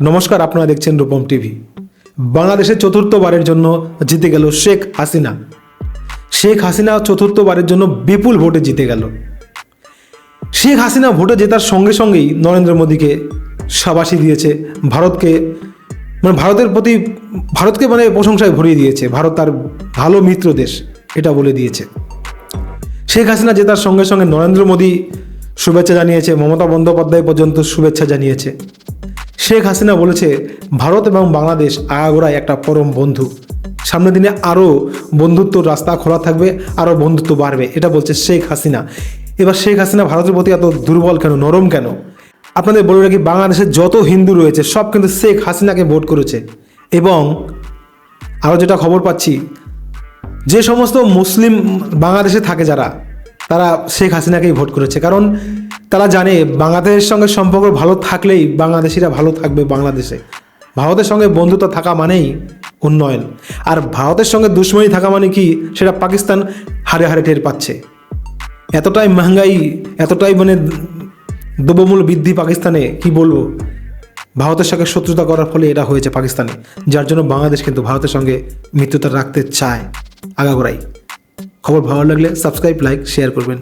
নমস্কার, আপনারা দেখছেন রূপম টিভি। বাংলাদেশের চতুর্থবারের জন্য জিতে গেল শেখ হাসিনা। শেখ হাসিনা চতুর্থবারের জন্য বিপুল ভোটে জিতে গেল। শেখ হাসিনা ভোটে জেতার সঙ্গে সঙ্গেই নরেন্দ্র মোদীকে সাবাসী দিয়েছে, ভারতকে মানে ভারতের প্রতি, ভারতকে মানে প্রশংসায় ভরিয়ে দিয়েছে। ভারত তার ভালো মিত্র দেশ, এটা বলে দিয়েছে। শেখ হাসিনা জেতার সঙ্গে সঙ্গে নরেন্দ্র মোদী শুভেচ্ছা জানিয়েছে, মমতা বন্দ্যোপাধ্যায় পর্যন্ত শুভেচ্ছা জানিয়েছে। শেখ হাসিনা বলেছে, ভারত এবং বাংলাদেশ আগাগোড়ায় একটা পরম বন্ধু। সামনের দিনে আরও বন্ধুত্ব রাস্তা খোলা থাকবে আরও বন্ধুত্ব বাড়বে। এটা বলছে শেখ হাসিনা। এবার শেখ হাসিনা ভারতের প্রতি এত দুর্বল কেন, নরম কেন? আপনাদের বলে রাখি বাংলাদেশের যত হিন্দু রয়েছে, সব কিন্তু শেখ হাসিনাকে ভোট করেছে। এবং আরও যেটা খবর পাচ্ছি, যে সমস্ত মুসলিম বাংলাদেশে থাকে যারা, তারা শেখ হাসিনাকেই ভোট করেছে। কারণ তারা জানে বাংলাদেশের সঙ্গে সম্পর্ক ভালো থাকলেই বাংলাদেশিরা ভালো থাকবে বাংলাদেশে। ভারতের সঙ্গে বন্ধুত্ব থাকা মানেই উন্নয়ন। আর ভারতের সঙ্গে দুশ্মনী থাকা মানে কি সেটা পাকিস্তান হারে হারে টের পাচ্ছে। এতটাই মহঙ্গাই, এতটাই মানে দ্রব্যমূল্য বৃদ্ধি পাকিস্তানে, কি বলব? ভারতের সঙ্গে শত্রুতা করার ফলে এটা হয়েছে পাকিস্তানে। যার জন্য বাংলাদেশ কিন্তু ভারতের সঙ্গে মিত্রতা রাখতে চায়। আগাগোড়াই। খবর ভালো লাগলে সাবস্ক্রাইব লাইক শেয়ার করবেন।